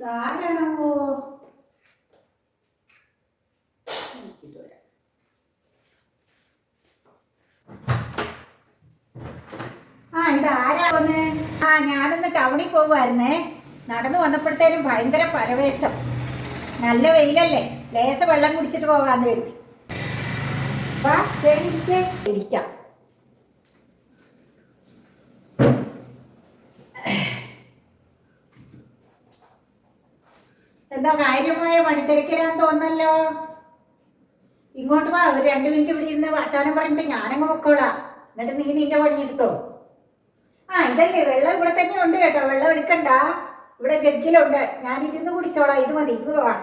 ആരാണോ ആ ഇത് ആരാ ആ ഞാനൊന്ന് ടൗണിൽ പോകുമായിരുന്നേ നടന്നു വന്നപ്പോഴത്തേനും ഭയങ്കര പരവേശം. നല്ല വെയിലല്ലേ? ലേശം വെള്ളം കുടിച്ചിട്ട് പോകാന്ന് കരുതി. ഇരിക്ക്. ഇരിക്കാം എന്തോ കാര്യമായ പണിത്തിരക്കിലാന്ന് തോന്നല്ലോ. ഇങ്ങോട്ട് വാ ഒരു രണ്ട് മിനിറ്റ് ഇവിടെ ഇരുന്ന് വർത്താനം പറഞ്ഞിട്ട് ഞാനങ്ങ് പൊക്കോളാം. എന്നിട്ട് നീ നിന്റെ പണി എടുത്തോ ആ ഇതല്ലേ വെള്ളം ഇവിടെ തന്നെ ഉണ്ട് കേട്ടോ വെള്ളം എടുക്കണ്ട. ഇവിടെ ജഗ്ഗിലുണ്ട് ഞാൻ ഇതിന്ന് കുടിച്ചോളാം ഇത് മതി ഇങ്ങ് വാ.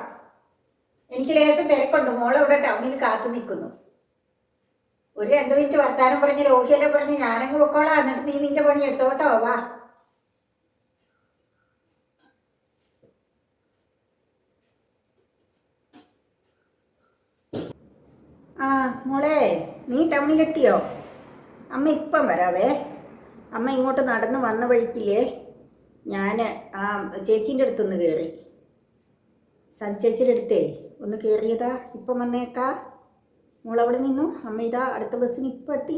എനിക്ക് ലേശം തിരക്കുണ്ട് മോളെ ഇവിടെ ടൗണിൽ കാത്തു നിൽക്കുന്നു. ഒരു രണ്ട് മിനിറ്റ് വർത്താനം പറഞ്ഞ് രോഹിയല്ലേ പറഞ്ഞ് ഞാനങ്ങ് പൊക്കോളാം എന്നിട്ട് നീ നിന്റെ പണി എടുത്തോട്ടോ വാ. ആ മോളെ നീ ടൗണിലെത്തിയോ? അമ്മ ഇപ്പം വരാവേ. അമ്മ ഇങ്ങോട്ട് നടന്ന് വന്ന വഴിക്കില്ലേ ഞാൻ ആ ചേച്ചീന്റെ അടുത്തൊന്ന് കയറി സഞ്ചേച്ചിയുടെ അടുത്തേ ഒന്ന് കയറിയതാ ഇപ്പം വന്നേക്കാ. മോളവിടെ നിന്നു അമ്മ ഇതാ അടുത്ത ബസ്സിന് ഇപ്പം എത്തി.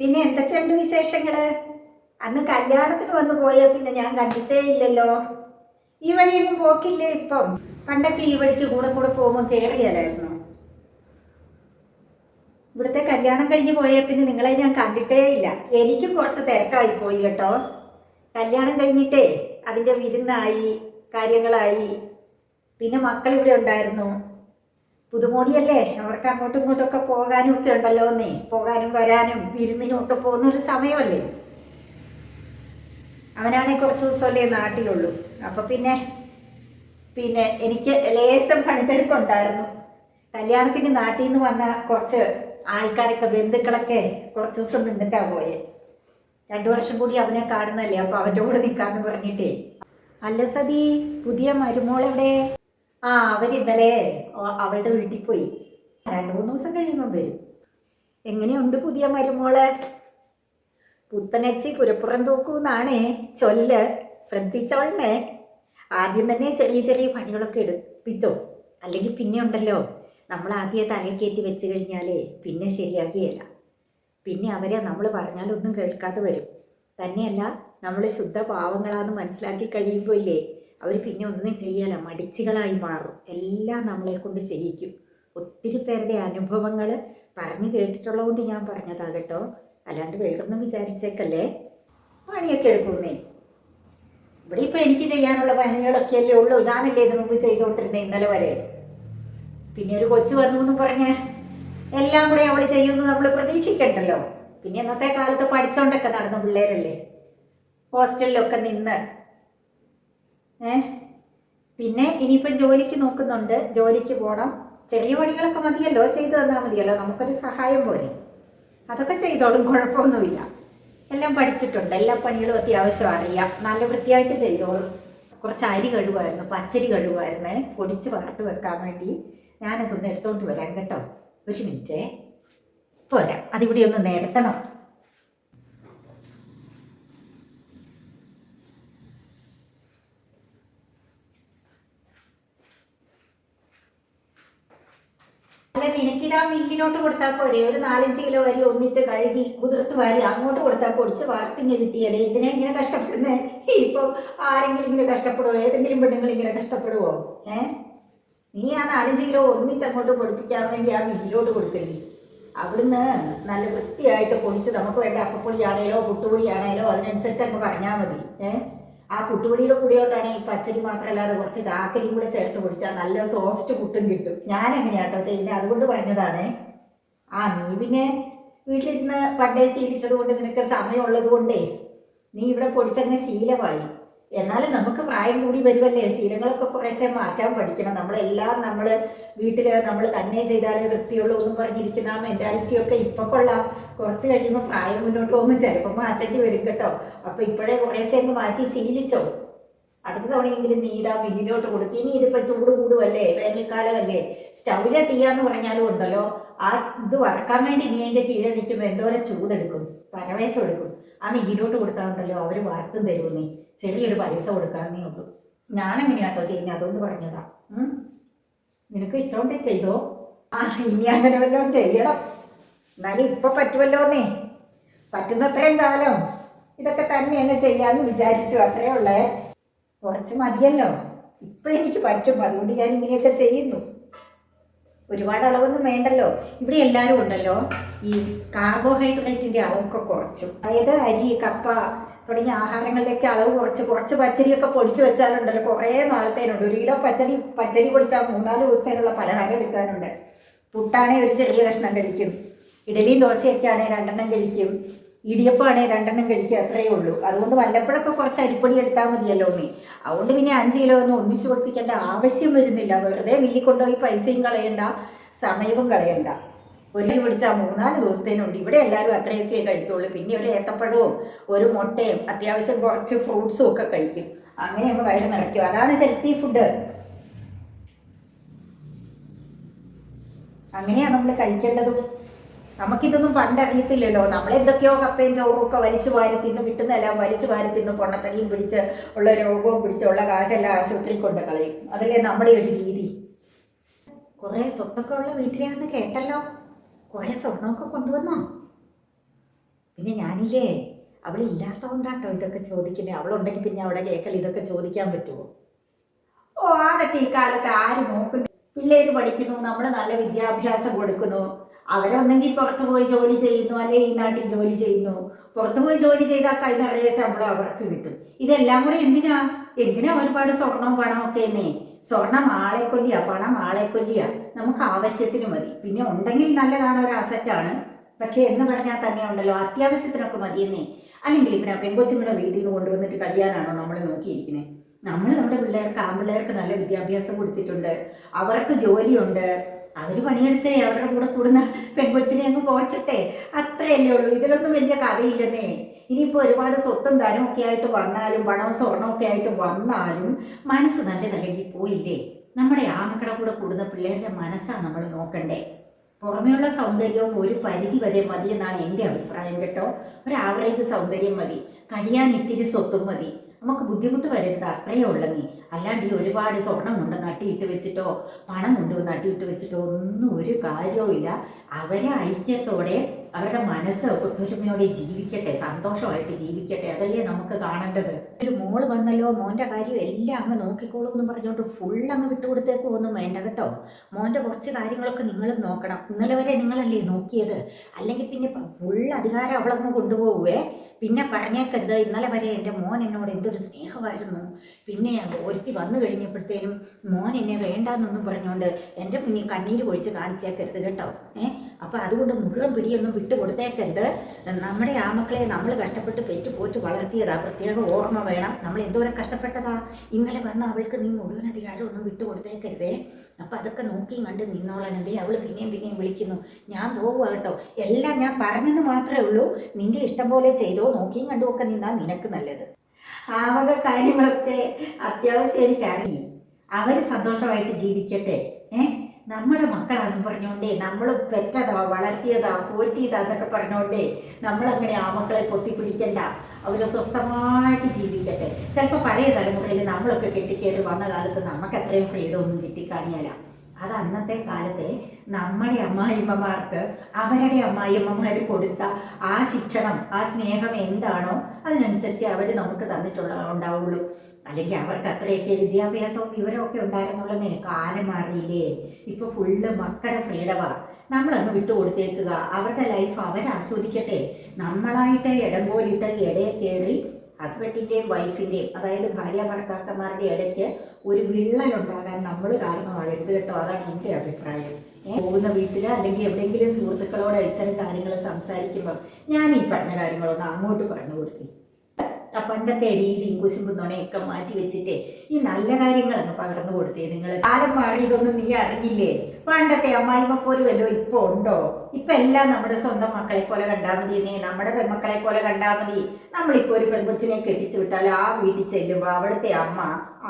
പിന്നെ എന്തൊക്കെയുണ്ട് വിശേഷങ്ങൾ? അന്ന് കല്യാണത്തിന് വന്ന് പോയാൽ പിന്നെ ഞാൻ കണ്ടിട്ടേ ഇല്ലല്ലോ. ഈ വഴിയൊന്നും പോക്കില്ലേ ഇപ്പം? പണ്ടൊക്കെ ഈ വഴിക്ക് കൂടെ കൂടെ പോകുമ്പോൾ കയറിയാലായിരുന്നു ഇവിടുത്തെ കല്യാണം കഴിഞ്ഞ് പോയ പിന്നെ നിങ്ങളെ ഞാൻ കണ്ടിട്ടേ ഇല്ല. എനിക്കും കുറച്ച് തിരക്കായി പോയി കേട്ടോ. കല്യാണം കഴിഞ്ഞിട്ടേ അതിന്റെ വിരുന്നായി കാര്യങ്ങളായി. പിന്നെ മക്കൾ ഇവിടെ ഉണ്ടായിരുന്നു. പുതുമോടിയല്ലേ? അവർക്ക് അങ്ങോട്ടും ഇങ്ങോട്ടും ഒക്കെ പോകാനും ഒക്കെ ഉണ്ടല്ലോ എന്നേ പോകാനും വരാനും വിരുന്നിനും ഒക്കെ പോകുന്ന ഒരു സമയമല്ലേ? അവനാണെങ്കിൽ കുറച്ച് ദിവസമല്ലേ നാട്ടിലുള്ളൂ. അപ്പോൾ പിന്നെ പിന്നെ എനിക്ക് ലേശം പണിത്തിരക്കുണ്ടായിരുന്നു കല്യാണത്തിന് നാട്ടിൽ നിന്ന് വന്ന കുറച്ച് ആൾക്കാരൊക്കെ ബന്ധുക്കളൊക്കെ കുറച്ച് ദിവസം നിന്നിട്ടാ പോയെ. രണ്ടു വർഷം കൂടി അവനെ കാണുന്നല്ലേ അപ്പോൾ അവന്റെ കൂടെ നിൽക്കാന്ന് പറഞ്ഞിട്ടേ. അല്ല സതി പുതിയ മരുമോളെവിടെ? ആ അവരിന്നലെ അവ- അവളുടെ വീട്ടിൽ പോയി. രണ്ട് മൂന്ന് ദിവസം കഴിയുമ്പോൾ വരും. എങ്ങനെയുണ്ട് പുതിയ മരുമോൾ? പുത്തനച്ചി പുരപ്പുറം തൂക്കൂന്നാണേ. ചൊല്ല്. ശ്രദ്ധിച്ചോളണേ ആദ്യം തന്നെ ചെറിയ ചെറിയ പണികളൊക്കെ എടുപ്പിച്ചോ? അല്ലെങ്കിൽ പിന്നെ ഉണ്ടല്ലോ. നമ്മൾ ആദ്യം തലയിൽ കയറ്റി വെച്ച് കഴിഞ്ഞാലേ പിന്നെ ശരിയാക്കിയല്ല. പിന്നെ അവരെ നമ്മൾ പറഞ്ഞാലൊന്നും കേൾക്കാതെ വരും. തന്നെയല്ല നമ്മൾ ശുദ്ധ പാവങ്ങളാന്ന് മനസ്സിലാക്കി കഴിയുമ്പോൾ ഇല്ലേ അവർ പിന്നെ ഒന്നും ചെയ്യല മടിച്ചുകളായി മാറും. എല്ലാം നമ്മളെ കൊണ്ട് ചെയ്യിക്കും. ഒത്തിരി പേരുടെ അനുഭവങ്ങൾ പറഞ്ഞു കേട്ടിട്ടുള്ളതുകൊണ്ട് ഞാൻ പറഞ്ഞതാ കേട്ടോ. അല്ലാണ്ട് വേണമെന്ന് വിചാരിച്ചേക്കല്ലേ? പണിയൊക്കെ എടുക്കുന്നേ. ഇവിടെ ഇപ്പം എനിക്ക് ചെയ്യാനുള്ള പണികളൊക്കെ അല്ലേ ഉള്ളൂ. ഞാനല്ലേ ഇത് മുമ്പ് ചെയ്തുകൊണ്ടിരുന്നത് ഇന്നലെ വരെ. പിന്നെ ഒരു കൊച്ചു വന്നു എന്ന് പറഞ്ഞ് എല്ലാം കൂടെ അവൾ ചെയ്യുമെന്ന് നമ്മൾ പ്രതീക്ഷിക്കണ്ടല്ലോ. പിന്നെ ഇന്നത്തെ കാലത്ത് പഠിച്ചോണ്ടൊക്കെ നടന്ന പിള്ളേരല്ലേ? ഹോസ്റ്റലിലൊക്കെ നിന്ന്. ഏ? പിന്നെ ഇനിയിപ്പം ജോലിക്ക് നോക്കുന്നുണ്ട്. ജോലിക്ക് പോകണം ചെറിയ പണികളൊക്കെ മതിയല്ലോ. ചെയ്തു തന്നാൽ മതിയല്ലോ. നമുക്കൊരു സഹായം പോലെ അതൊക്കെ ചെയ്തോളും കുഴപ്പമൊന്നുമില്ല. എല്ലാം പഠിച്ചിട്ടുണ്ട് എല്ലാ പണികളും അത്യാവശ്യം അറിയാം. നല്ല വൃത്തിയായിട്ട് ചെയ്തോളും. കുറച്ച് അരി കഴുകുമായിരുന്നു പച്ചരി കഴുകുമായിരുന്നേ. പൊടിച്ച് വറുത്ത് വെക്കാൻ വേണ്ടി ഞാനതൊന്ന് എടുത്തോണ്ട് വരാം കേട്ടോ. ഒരു മിനിറ്റേ. പോരാ അതിവിടെ ഒന്ന് നിരത്തണം. അല്ല നിനക്കിതാ മില്ലിലോട്ട് കൊടുത്താൽ പോരെ? ഒരു നാലഞ്ച് കിലോ വരി ഒന്നിച്ച് കഴുകി കുതിർത്ത് വാരി അങ്ങോട്ട് കൊടുത്താൽ പൊടിച്ച് വാർത്തിങ്ങ് കിട്ടിയാലേ? ഇതിനെ ഇങ്ങനെ കഷ്ടപ്പെടുന്നേ? ഇപ്പം ആരെങ്കിലും ഇങ്ങനെ കഷ്ടപ്പെടുവോ? ഏതെങ്കിലും പെണ്ണുങ്ങൾ ഇങ്ങനെ കഷ്ടപ്പെടുവോ? ഏ? നീ ആ നാലഞ്ച് കിലോ ഒന്നിച്ച് അങ്ങോട്ട് പൊടിപ്പിക്കാൻ വേണ്ടി ആ മില്ലിലോട്ട് കൊടുക്കരുത് അവിടുന്ന് നല്ല വൃത്തിയായിട്ട് പൊടിച്ച് നമുക്ക് വേണ്ട അപ്പപ്പൊടിയാണേലോ പുട്ടുപൊടിയാണേലോ അതിനനുസരിച്ച് അങ്ങ് പറഞ്ഞാൽ മതി. ഏ? ആ പുട്ടുപൊടിയുടെ കൂടിയോട്ടാണ് ഈ പച്ചരി മാത്രമല്ലാതെ കുറച്ച് ചാക്കലും കൂടെ ചേർത്ത് പൊടിച്ചാൽ നല്ല സോഫ്റ്റ് പുട്ടും കിട്ടും. ഞാൻ എങ്ങനെയാട്ടോ ചെയ്യുന്നത് അതുകൊണ്ട് പറഞ്ഞതാണേ. ആ നീ പിന്നെ വീട്ടിലിരുന്ന് പണ്ടേ ശീലിച്ചത് കൊണ്ട് നിനക്ക് സമയമുള്ളത് കൊണ്ടേ നീ ഇവിടെ പൊടിച്ചങ്ങ് ശീലമായി. എന്നാലും നമുക്ക് പ്രായം കൂടി വരുമല്ലേ? ശീലങ്ങളൊക്കെ കുറേശ്ശെ മാറ്റാൻ പഠിക്കണം. നമ്മളെല്ലാം നമ്മൾ വീട്ടിൽ നമ്മൾ തന്നെ ചെയ്താലേ വൃത്തിയുള്ളൂ എന്നും പറഞ്ഞിരിക്കുന്ന ആ മെന്റാലിറ്റി ഒക്കെ ഇപ്പം കൊള്ളാം. കുറച്ച് കഴിയുമ്പോൾ പ്രായം മുന്നോട്ട് പോകുമ്പോൾ ചിലപ്പോൾ മാറ്റേണ്ടി വരും കേട്ടോ. അപ്പോൾ ഇപ്പോഴേ കുറേശ്ശെ അങ്ങ് മാറ്റി ശീലിച്ചോ? അടുത്ത തവണയെങ്കിലും നീ ഇതാ മില്ലിലോട്ട് കൊടുക്കും. ഇനി ഇതിപ്പോൾ ചൂട് കൂടുമല്ലേ വേനൽക്കാലമല്ലേ? സ്റ്റൗവിലെ തീയാന്ന് പറഞ്ഞാലും ഉണ്ടല്ലോ. ആ ഇത് വറക്കാൻ വേണ്ടി നീ എന്റെ കീഴെ നിൽക്കുമ്പോൾ എന്തോരം ചൂടെടുക്കും പരവേശം എടുക്കും. ആ മിഗിലോട്ട് കൊടുത്താൽ ഉണ്ടല്ലോ അവർ വാർത്തും തരും നീ. ചെറിയൊരു പൈസ കൊടുക്കാമെന്നേ ഉള്ളൂ. ഞാനെങ്ങനെയാട്ടോ ചെയ്യുന്നത് അതുകൊണ്ട് പറഞ്ഞതാ. നിനക്ക് ഇഷ്ടമുണ്ടേ ചെയ്തോ? ആ ഇനി അങ്ങനെ വല്ലതും ചെയ്യണം. എന്നാലും ഇപ്പൊ പറ്റുമല്ലോന്നേ പറ്റുന്നത്രയും കാലം. ഇതൊക്കെ തന്നെ അങ്ങ് ചെയ്യാന്ന് വിചാരിച്ചു അത്രേ ഉള്ളേ. കുറച്ച് മതിയല്ലോ. ഇപ്പൊ എനിക്ക് പറ്റും. അതുകൊണ്ട് ഞാൻ ഇങ്ങനെയൊക്കെ ചെയ്യുന്നു. ഒരുപാട് അളവൊന്നും വേണ്ടല്ലോ. ഇവിടെ എല്ലാവരും ഉണ്ടല്ലോ. ഈ കാർബോഹൈഡ്രേറ്റിന്റെ അളവൊക്കെ കുറച്ചു. അതായത് അരി കപ്പ തുടങ്ങിയ ആഹാരങ്ങളിലൊക്കെ അളവ് കുറച്ച്. കുറച്ച് പച്ചരിയൊക്കെ പൊടിച്ച് വെച്ചാലുണ്ടല്ലോ. കുറേ നാളത്തേനുണ്ട്. ഒരു കിലോ പച്ചരി പച്ചരി പൊടിച്ചാൽ മൂന്നാൽ ദിവസത്തേനുള്ള പലഹാരം എടുക്കാനുണ്ട്. പുട്ടാണെ ഒരു ചെറിയ കഷ്ണം കഴിക്കും. ഇഡലിയും ദോശയൊക്കെ ആണെങ്കിൽ രണ്ടെണ്ണം കഴിക്കും. ഇടിയപ്പമാണെങ്കിൽ രണ്ടെണ്ണം കഴിക്കുക അത്രയേ ഉള്ളൂ. അതുകൊണ്ട് വല്ലപ്പോഴൊക്കെ കുറച്ച് അരിപ്പൊടി എടുത്താൽ മതിയല്ലോ മേ അതുകൊണ്ട് പിന്നെ അഞ്ച് കിലോ ഒന്നും ഒന്നിച്ചു കൊടുപ്പിക്കേണ്ട ആവശ്യം വരുന്നില്ല. വെറുതെ മില്ലിൽ കൊണ്ടുപോയി പൈസയും കളയണ്ട സമയവും കളയണ്ട. ഒരു പിടിച്ചാൽ മൂന്നാൽ ദിവസത്തേനുണ്ട്. ഇവിടെ എല്ലാവരും അത്രയൊക്കെ കഴിക്കുള്ളൂ. പിന്നെ ഒരു ഏത്തപ്പഴവും ഒരു മുട്ടയും അത്യാവശ്യം കുറച്ച് ഫ്രൂട്ട്സും ഒക്കെ കഴിക്കും. അങ്ങനെ അങ്ങ് വയറ് നിറയ്ക്കും. അതാണ് ഹെൽത്തി ഫുഡ്. അങ്ങനെയാണ് നമ്മൾ കഴിക്കേണ്ടതും. നമുക്കിതൊന്നും പണ്ടറിയത്തില്ലല്ലോ നമ്മളെന്തൊക്കെയോ കപ്പയും ചോറും ഒക്കെ വലിച്ചു വാരി തിന്ന് കിട്ടുന്നതെല്ലാം വലിച്ചു വാരി തിന്ന് പൊണ്ണത്തടിയും പിടിച്ച് ഉള്ള രോഗവും പിടിച്ചുള്ള കാശെല്ലാം ആശുപത്രി കൊണ്ട് കളയും. അതല്ലേ നമ്മുടെ ഒരു രീതി. കുറേ സ്വത്തൊക്കെ ഉള്ള വീട്ടിലാണെന്ന് കേട്ടല്ലോ. കുറേ സ്വർണമൊക്കെ കൊണ്ടുവന്നോ? പിന്നെ ഞാനില്ലേ അവളില്ലാത്തതുകൊണ്ടാട്ടോ ഇതൊക്കെ ചോദിക്കുന്നത് അവളുണ്ടെങ്കിൽ പിന്നെ അവിടെ കേക്കൽ ഇതൊക്കെ ചോദിക്കാൻ പറ്റുമോ ഓ അതൊക്കെ ഈ കാലത്ത് ആര് നോക്കുന്നു? പിള്ളേര് പഠിക്കുന്നു നമ്മൾ നല്ല വിദ്യാഭ്യാസം കൊടുക്കുന്നു. അവരൊന്നെങ്കിൽ പുറത്തു പോയി ജോലി ചെയ്യുന്നു അല്ലെ ഈ നാട്ടിൽ ജോലി ചെയ്യുന്നു. പുറത്തു പോയി ജോലി ചെയ്താൽ കൈ നിറയെ ശമ്പളം അവർക്ക് കിട്ടും. ഇതെല്ലാം കൂടെ എന്തിനാ? എന്തിനാ ഒരുപാട് സ്വർണം ഒക്കെ എന്നേ? സ്വർണം ആളെ കൊല്ലിയ പണം ആളെ കൊല്ലിയ നമുക്ക് ആവശ്യത്തിന് മതി. പിന്നെ ഉണ്ടെങ്കിൽ നല്ലതാണ് ഒരു അസറ്റാണ് പക്ഷേ എന്ന് പറഞ്ഞാൽ തന്നെ ഉണ്ടല്ലോ അത്യാവശ്യത്തിനൊക്കെ മതിയെന്നേ അല്ലെങ്കിൽ പിന്നെ പെങ്കൊച്ചുങ്ങളുടെ വീട്ടിൽ നിന്ന് കൊണ്ടുവന്നിട്ട് കഴിയാനാണോ നമ്മൾ നോക്കിയിരിക്കുന്നത്? നമ്മൾ നമ്മുടെ പിള്ളേർക്ക് ആൺപിള്ളേർക്ക് നല്ല വിദ്യാഭ്യാസം കൊടുത്തിട്ടുണ്ട്. അവർക്ക് ജോലിയുണ്ട്. അവർ പണിയെടുത്തേ അവരുടെ കൂടെ കൂടുന്ന പെൺകൊച്ചിനെ അങ്ങ് പോറ്റട്ടെ. അത്രയല്ലേ ഉള്ളൂ. ഇതിലൊന്നും വലിയ കഥയില്ലെന്നേ. ഇനിയിപ്പോൾ ഒരുപാട് സ്വത്തും ധനവും ഒക്കെ ആയിട്ട് വന്നാലും പണവും സ്വർണവും ഒക്കെ ആയിട്ട് വന്നാലും മനസ്സ് നല്ലതല്ലെങ്കിൽ പോയില്ലേ? നമ്മുടെ ആമക്കടെ കൂടെ കൂടുന്ന പിള്ളേരുടെ മനസ്സാണ് നമ്മൾ നോക്കണ്ടേ. പുറമെയുള്ള സൗന്ദര്യവും ഒരു പരിധി വരെ മതി എന്നാണ് എന്റെ അഭിപ്രായം കേട്ടോ. ഒരു ആവറേജ് സൗന്ദര്യം മതി. കഴിയാൻ ഇത്തിരി സ്വത്തും മതി. നമുക്ക് ബുദ്ധിമുട്ട് വരരുത്. അത്രയേ ഉള്ളൂ നീ അല്ലാണ്ട് ഈ ഒരുപാട് സ്വർണം കൊണ്ട് നട്ടിയിട്ട് വെച്ചിട്ടോ പണം കൊണ്ട് നട്ടിയിട്ട് വെച്ചിട്ടോ ഒന്നും ഒരു കാര്യവും ഇല്ല. അവരെ ഐക്യത്തോടെ അവരുടെ മനസ്സ് ഒത്തൊരുമയോടെ ജീവിക്കട്ടെ സന്തോഷമായിട്ട് ജീവിക്കട്ടെ. അതല്ലേ നമുക്ക് കാണേണ്ടത്. ഒരു മോൾ വന്നല്ലോ മോന്റെ കാര്യം എല്ലാം അങ്ങ് നോക്കിക്കോളൂ എന്ന് പറഞ്ഞുകൊണ്ട് ഫുൾ അങ്ങ് വിട്ടുകൊടുത്തേക്കോ ഒന്നും വേണ്ട കേട്ടോ. മോന്റെ കുറച്ച് കാര്യങ്ങളൊക്കെ നിങ്ങളും നോക്കണം. ഇന്നലെ വരെ നിങ്ങളല്ലേ നോക്കിയത്? അല്ലെങ്കിൽ പിന്നെ ഫുൾ അധികാരം അവളങ്ങ് കൊണ്ടുപോകുവേ പിന്നെ പറഞ്ഞേക്കരുത്. ഇന്നലെ വരെ എന്റെ മോൻ എന്നോട് എന്തൊരു സ്നേഹമായിരുന്നു. പിന്നെ ഒരുത്തി വന്നു കഴിഞ്ഞപ്പോഴത്തേനും മോൻ എന്നെ വേണ്ടാന്നൊന്നും പറഞ്ഞുകൊണ്ട് എന്റെ മുന്നിൽ കണ്ണീര് പൊഴിച്ച് കാണിച്ചേക്കരുത് കേട്ടോ. ഏ? അപ്പോൾ അതുകൊണ്ട് മുഴുവൻ പിടിയൊന്നും വിട്ടു കൊടുത്തേക്കരുത്. നമ്മുടെ ആമക്കളെ നമ്മൾ കഷ്ടപ്പെട്ട് പെറ്റ് പോറ്റ് വളർത്തിയതാ. പ്രത്യേക ഓർമ്മ വേണം. നമ്മൾ എന്തോരം കഷ്ടപ്പെട്ടതാ. ഇന്നലെ വന്ന അവൾക്ക് നീ മുഴുവൻ അധികാരം ഒന്നും വിട്ടു കൊടുത്തേക്കരുതേ. അപ്പം അതൊക്കെ നോക്കിയും കണ്ട് നിന്നോളാനതേ അവൾ പിന്നെയും പിന്നെയും വിളിക്കുന്നു. ഞാൻ പോവുക കേട്ടോ. എല്ലാം ഞാൻ പറഞ്ഞെന്ന് മാത്രമേ ഉള്ളൂ. നിന്റെ ഇഷ്ടം പോലെ ചെയ്തോ. നോക്കിയും കണ്ടുമൊക്കെ നിന്നാൽ നിനക്ക് നല്ലത്. ആ വക കാര്യങ്ങളൊക്കെ അത്യാവശ്യം എനിക്കറിയി അവർ സന്തോഷമായിട്ട് ജീവിക്കട്ടെ. ഏ? നമ്മുടെ മക്കളാന്ന് പറഞ്ഞുകൊണ്ടേ നമ്മൾ പെറ്റതാ വളർത്തിയതാ പോറ്റിയതാ എന്നൊക്കെ പറഞ്ഞുകൊണ്ടേ നമ്മളങ്ങനെ ആ മക്കളെ പൊത്തിപ്പിടിക്കണ്ട. അവർ സ്വസ്ഥമായിട്ട് ജീവിക്കട്ടെ. ചിലപ്പോൾ പഴയ തലമുറയിൽ നമ്മളൊക്കെ കെട്ടിക്കയറി വന്ന കാലത്ത് നമുക്ക് അത്രയും ഫ്രീഡം ഒന്നും കിട്ടിക്കാണിയല്ല അത് അന്നത്തെ കാലത്തെ നമ്മുടെ അമ്മായിമ്മമാർക്ക് അവരുടെ അമ്മായിമ്മമാർ കൊടുത്ത ആ ശിക്ഷണം ആ സ്നേഹം എന്താണോ അതിനനുസരിച്ച് അവർ നമുക്ക് തന്നിട്ടുള്ള ഉണ്ടാവുള്ളൂ. അല്ലെങ്കിൽ അവർക്ക് അത്രയൊക്കെ വിദ്യാഭ്യാസവും വിവരമൊക്കെ ഉണ്ടായിരുന്നുള്ളതേ കാലം മാറിയില്ലേ? ഇപ്പൊ ഫുള്ള് മക്കളുടെ ഫ്രീഡവ നമ്മളങ്ങ് വിട്ടു കൊടുത്തേക്കുക. അവരുടെ ലൈഫ് അവർ ആസ്വദിക്കട്ടെ നമ്മളായിട്ട് ഇടം പോലിട്ട് ഇടയെ കയറി ഹസ്ബൻഡിന്റെയും വൈഫിന്റെയും അതായത് ഭാര്യ ഭർത്താക്കന്മാരുടെ ഇടയ്ക്ക് ഒരു വിള്ളലുണ്ടാകാൻ നമ്മൾ കാരണമാകരുത് കേട്ടോ? അതാണ് എന്റെ അഭിപ്രായം. പോകുന്ന വീട്ടിൽ അല്ലെങ്കിൽ എവിടെയെങ്കിലും സുഹൃത്തുക്കളോട് ഇത്തരം കാര്യങ്ങൾ സംസാരിക്കുമ്പോൾ ഞാൻ ഈ പറഞ്ഞ കാര്യങ്ങളൊന്ന് അങ്ങോട്ട് പറഞ്ഞു കൊടുത്തി പണ്ടത്തെ രീതിയും കുശുമ്പും നുണയൊക്കെ മാറ്റി വെച്ചിട്ട് ഈ നല്ല കാര്യങ്ങളൊക്കെ പകർന്നു കൊടുത്തേ നിങ്ങൾ കാലം മാറിയതൊന്നും നീ അറിഞ്ഞില്ലേ? പണ്ടത്തെ അമ്മായിമ്മ പോലും വല്ലോ ഇപ്പൊ ഉണ്ടോ? ഇപ്പൊ എല്ലാം നമ്മുടെ സ്വന്തം മക്കളെ പോലെ കണ്ടാൽ മതി എന്നേ നമ്മുടെ പെൺമക്കളെ പോലെ കണ്ടാൽ മതി. നമ്മളിപ്പോ ഒരു പെൺകൊച്ചിനെ കെട്ടിച്ചു വിട്ടാൽ ആ വീട്ടിൽ ചെല്ലുമ്പോൾ അവിടുത്തെ അമ്മ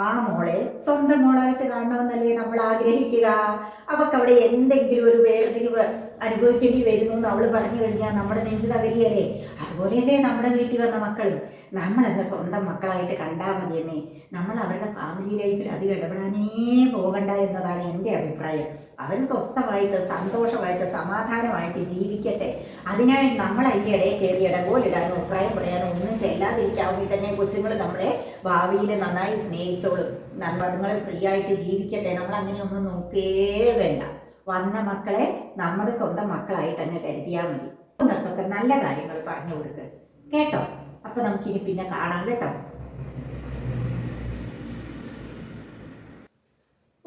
ആ മോളെ സ്വന്തം മോളായിട്ട് കാണണമെന്നല്ലേ നമ്മൾ ആഗ്രഹിക്കുക? അവൾക്ക് അവിടെ എന്തെങ്കിലും ഒരു വേർതിരിവ് അനുഭവിക്കേണ്ടി വരുന്നു എന്ന് അവൾ പറഞ്ഞു കഴിഞ്ഞാൽ നമ്മുടെ നെഞ്ചു തകരിയല്ലേ? അതുപോലെയല്ലേ നമ്മുടെ വീട്ടിൽ വന്ന മക്കളും. നമ്മളെന്നെ സ്വന്തം മക്കളായിട്ട് കണ്ടാൽ മതിയെന്നേ? നമ്മൾ അവരുടെ ഫാമിലി ലൈഫിൽ അധികം ഇടപെടാനേ പോകണ്ട എന്നതാണ് എന്റെ അഭിപ്രായം. അവർ സ്വസ്ഥമായിട്ട് സന്തോഷമായിട്ട് സമാധാനമായിട്ട് ജീവിക്കട്ടെ. അതിനായി നമ്മൾ അതിന്റെ ഇടയിൽ കയറി ഇടകോലിടാനോ അഭിപ്രായം പറയാനോ ഒന്നും ചെല്ലാതിരിക്കാവുമ്പോൾ തന്നെ കൊച്ചുങ്ങൾ നമ്മളെ ഭാവിയിൽ നന്നായി സ്നേഹിച്ചോളും. അതുങ്ങളെ ഫ്രീ ആയിട്ട് ജീവിക്കട്ടെ. നമ്മൾ അങ്ങനെയൊന്നും നോക്കേ വേണ്ട. വന്ന മക്കളെ നമ്മുടെ സ്വന്തം മക്കളായിട്ട് അങ്ങ് കരുതിയാൽ മതി നിങ്ങൾക്കൊക്കെ നല്ല കാര്യങ്ങൾ പറഞ്ഞു കൊടുക്കുക കേട്ടോ? അപ്പൊ നമുക്കിനി പിന്നെ കാണാം കേട്ടോ?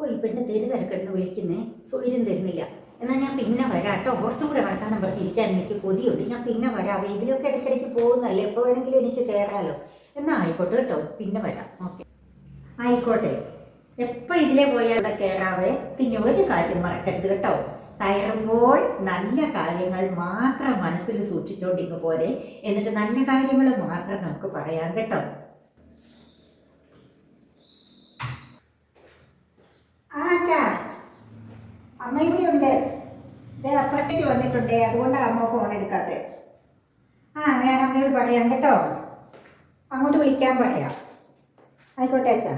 ഓ ഈ പെണ്ണ് തെരു തിരക്കെടുന്ന് വിളിക്കുന്നേ? സൗകര്യം തരുന്നില്ല. എന്നാൽ ഞാൻ പിന്നെ വരാം കേട്ടോ കുറച്ചും കൂടെ വർത്താനം പറഞ്ഞിരിക്കാൻ എനിക്ക് കൊതിയുണ്ട്. ഞാൻ പിന്നെ വരാം. ഇതിലൊക്കെ ഇടയ്ക്കിടയ്ക്ക് പോകുന്നല്ലേ എപ്പോൾ വേണമെങ്കിലും എനിക്ക് കയറാലോ. എന്നാൽ ആയിക്കോട്ടെ കേട്ടോ. പിന്നെ വരാം. ഓക്കെ. ആയിക്കോട്ടെ. എപ്പോൾ ഇതിലെ പോയാൽ കയറാവേ? പിന്നെ ഒരു കാര്യം മറക്കരുത് കേട്ടോ. കയറുമ്പോൾ നല്ല കാര്യങ്ങൾ മാത്രം മനസ്സിൽ സൂക്ഷിച്ചുകൊണ്ടിങ്ങ് പോരെ. എന്നിട്ട് നല്ല കാര്യങ്ങൾ മാത്രം നമുക്ക് പറയാം കേട്ടോ. ആ അച്ഛാ. ഉണ്ട് ദേ അപ്പുറത്തേക്ക് വന്നിട്ടുണ്ടേ. അതുകൊണ്ടാണ് അമ്മ ഫോൺ എടുക്കാത്തത് ആ ഞാൻ അമ്മയോട് പറയാം കേട്ടോ. അങ്ങോട്ട് വിളിക്കാൻ പറയാം. ആയിക്കോട്ടെ അച്ഛാ.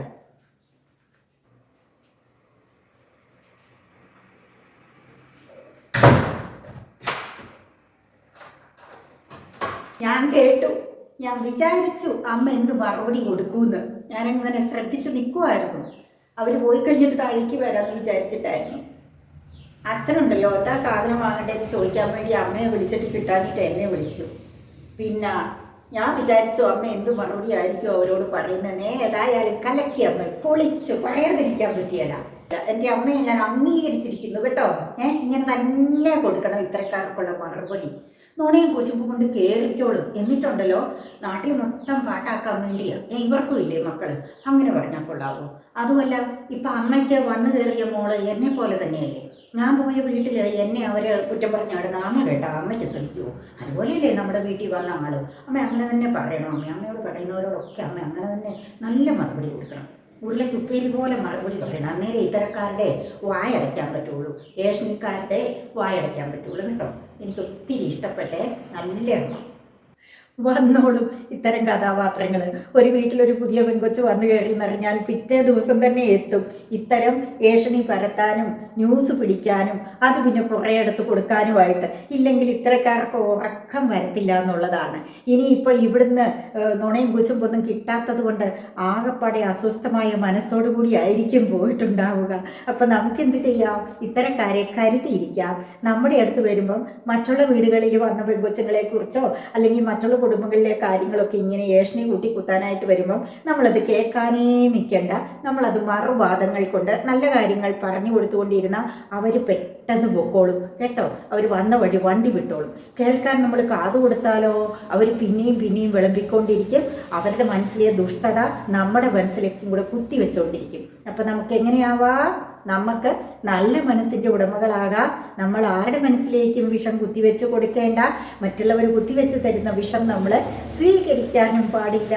ഞാൻ കേട്ടു. ഞാൻ വിചാരിച്ചു അമ്മ എന്ത് മറുപടി കൊടുക്കൂന്ന്. ഞാനങ്ങനെ ശ്രദ്ധിച്ചു നിൽക്കുമായിരുന്നു അവർ പോയി കഴിഞ്ഞിട്ട് താഴേക്ക് വരാമെന്ന് വിചാരിച്ചിട്ടായിരുന്നു. അച്ഛനുണ്ടല്ലോ എന്താ സാധനം വാങ്ങണ്ടേന്ന് ചോദിക്കാൻ വേണ്ടി അമ്മയെ വിളിച്ചിട്ട് കിട്ടാനിട്ട് എന്നെ വിളിച്ചു. പിന്നെ ഞാൻ വിചാരിച്ചു അമ്മ എന്ത് മറുപടി ആയിരിക്കും അവരോട് പറയുന്നത് നേ ഏതായാലും കലക്കി അമ്മ പൊളിച്ചു പറയാതിരിക്കാൻ പറ്റിയല്ല എന്റെ അമ്മയെ ഞാൻ അംഗീകരിച്ചിരിക്കുന്നു കേട്ടോ. ഏഹ് ഇങ്ങനെ തന്നെ കൊടുക്കണം ഇത്തരക്കാർക്കുള്ള മറുപടി. നുണയും കുശുമ്പും കൊണ്ട് കേൾക്കോളും. എന്നിട്ടുണ്ടല്ലോ നാട്ടിൽ മൊത്തം പാട്ടാക്കാൻ വേണ്ടിയാ ഏ, ഇവർക്കും ഇല്ലേ മക്കൾ അങ്ങനെ പറഞ്ഞാൽ കൊള്ളാവോ? അതുമല്ല ഇപ്പം അമ്മയ്ക്ക് വന്നു കയറിയ മോൾ എന്നെ പോലെ തന്നെയല്ലേ? ഞാൻ പോയ വീട്ടിൽ എന്നെ അവർ കുറ്റം പറഞ്ഞാടുന്ന നാമ കേട്ടോ അമ്മയ്ക്ക് ശ്രമിക്കുമോ അതുപോലെയല്ലേ നമ്മുടെ വീട്ടിൽ വന്ന ആൾ അമ്മ അങ്ങനെ തന്നെ പറയണം. അമ്മ അമ്മയോട് പറയുന്നവരോടൊക്കെ അമ്മ അങ്ങനെ തന്നെ നല്ല മറുപടി കൊടുക്കണം. ഉരുളയ്ക്ക് ഉപ്പേരി പോലെ മറുപടി പറയണം. അന്നേരം ഇത്തരക്കാരുടെ വായടയ്ക്കാൻ പറ്റുള്ളൂ. ഏഷണിക്കാരുടെ വായടയ്ക്കാൻ പറ്റുള്ളൂ കേട്ടോ. എനിക്ക് ഒത്തിരി ഇഷ്ടപ്പെട്ടേ. നല്ല അമ്മ. വന്നോളും ഇത്തരം കഥാപാത്രങ്ങൾ ഒരു വീട്ടിലൊരു പുതിയ പെൺകൊച്ച് വന്നു കയറി എന്നറിഞ്ഞാൽ പിറ്റേ ദിവസം തന്നെ എത്തും. ഇത്തരം ഏഷണി പരത്താനും ന്യൂസ് പിടിക്കാനും അത് പിന്നെ കുറേ എടുത്ത് കൊടുക്കാനുമായിട്ട്. ഇല്ലെങ്കിൽ ഇത്തരക്കാർക്ക് ഉറക്കം വരത്തില്ല എന്നുള്ളതാണ്. ഇനിയിപ്പോൾ ഇവിടുന്ന് നുണയും കുശുമ്പൊന്നും കിട്ടാത്തത് കൊണ്ട് ആകപ്പാടെ അസ്വസ്ഥമായ മനസ്സോടുകൂടി ആയിരിക്കും പോയിട്ടുണ്ടാവുക. അപ്പം നമുക്കെന്ത് ചെയ്യാം? ഇത്തരക്കാരെ കരുതിയിരിക്കാം. നമ്മുടെ അടുത്ത് വരുമ്പം മറ്റുള്ള വീടുകളിൽ വന്ന പെൺകൊച്ചുങ്ങളെ കുറിച്ചോ അല്ലെങ്കിൽ മറ്റുള്ള കുടുംബങ്ങളിലെ കാര്യങ്ങളൊക്കെ ഇങ്ങനെ ഏഷണി കൂട്ടി കുത്താനായിട്ട് വരുമ്പം നമ്മളത് കേൾക്കാനേ നിൽക്കണ്ട നമ്മളത് മറുവാദങ്ങൾ കൊണ്ട് നല്ല കാര്യങ്ങൾ പറഞ്ഞു കൊടുത്തുകൊണ്ടിരുന്ന അവർ പെട്ടെന്ന് പൊക്കോളും. കേട്ടോ? അവർ വന്ന വഴി വണ്ടി വിട്ടോളും. കേൾക്കാൻ നമ്മൾ കാത് കൊടുത്താലോ? അവർ പിന്നെയും പിന്നെയും വിളമ്പിക്കൊണ്ടിരിക്കും. അവരുടെ മനസ്സിലെ ദുഷ്ടത നമ്മുടെ മനസ്സിലേക്കും കൂടെ കുത്തി വെച്ചുകൊണ്ടിരിക്കും അപ്പം നമുക്ക് എങ്ങനെയാവാം? നമുക്ക് നല്ല മനസ്സിന്റെ ഉടമകളാകാം. നമ്മൾ ആരുടെ മനസ്സിലേക്കും വിഷം കുത്തിവെച്ച് കൊടുക്കേണ്ട? മറ്റുള്ളവർ കുത്തിവെച്ച് തരുന്ന വിഷം നമ്മൾ സ്വീകരിക്കാനും പാടില്ല.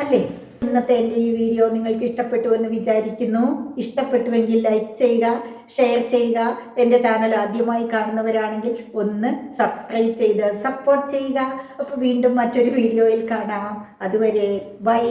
അല്ലേ? ഇന്നത്തെ എന്റെ ഈ വീഡിയോ നിങ്ങൾക്ക് ഇഷ്ടപ്പെട്ടു എന്ന് വിചാരിക്കുന്നു. ഇഷ്ടപ്പെട്ടുവെങ്കിൽ ലൈക്ക് ചെയ്യുക ഷെയർ ചെയ്യുക. എന്റെ ചാനൽ ആദ്യമായി കാണുന്നവരാണെങ്കിൽ ഒന്ന് സബ്സ്ക്രൈബ് ചെയ്ത് സപ്പോർട്ട് ചെയ്യുക. അപ്പോൾ വീണ്ടും മറ്റൊരു വീഡിയോയിൽ കാണാം. അതുവരെ ബൈ.